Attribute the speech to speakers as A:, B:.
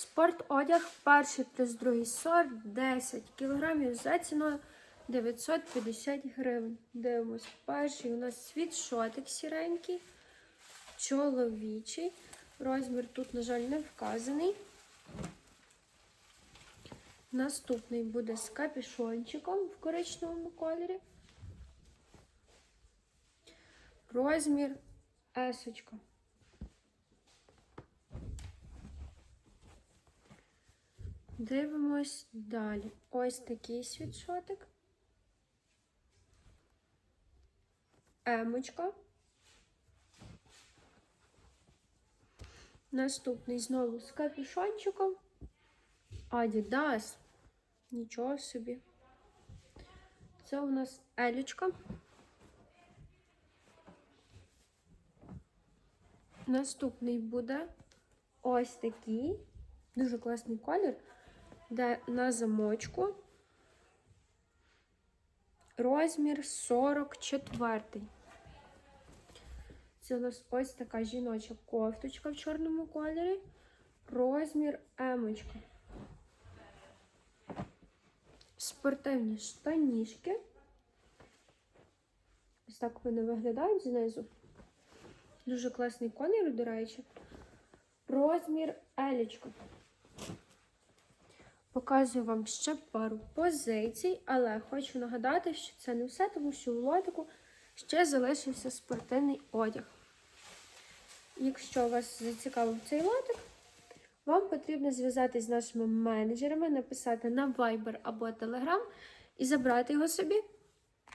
A: Спортодяг перший плюс другий сорт 10 кілограмів за ціною 950 гривень. Дивимось. Перший у нас світшотик сіренький, чоловічий. Розмір тут, на жаль, не вказаний. Наступний буде з капюшончиком в коричневому кольорі. Розмір есочка. Дивимось далі. Ось такий світшотик. Емочка. Наступний знову з капюшончиком. Адідас. Нічого собі. Це у нас елічка. Наступний буде ось такий. Дуже класний колір, на замочку розмір 44. Це у нас ось така жіноча кофточка в чорному кольорі. Розмір емочка. Спортивні штанішки. Ось так вони виглядають знизу. Дуже класний колір, до речі. Розмір елічка. Показую вам ще пару позицій, але хочу нагадати, що це не все, тому що у лотику ще залишився спортивний одяг. Якщо вас зацікавив цей лотик, вам потрібно зв'язатись з нашими менеджерами, написати на Viber або Telegram і забрати його собі.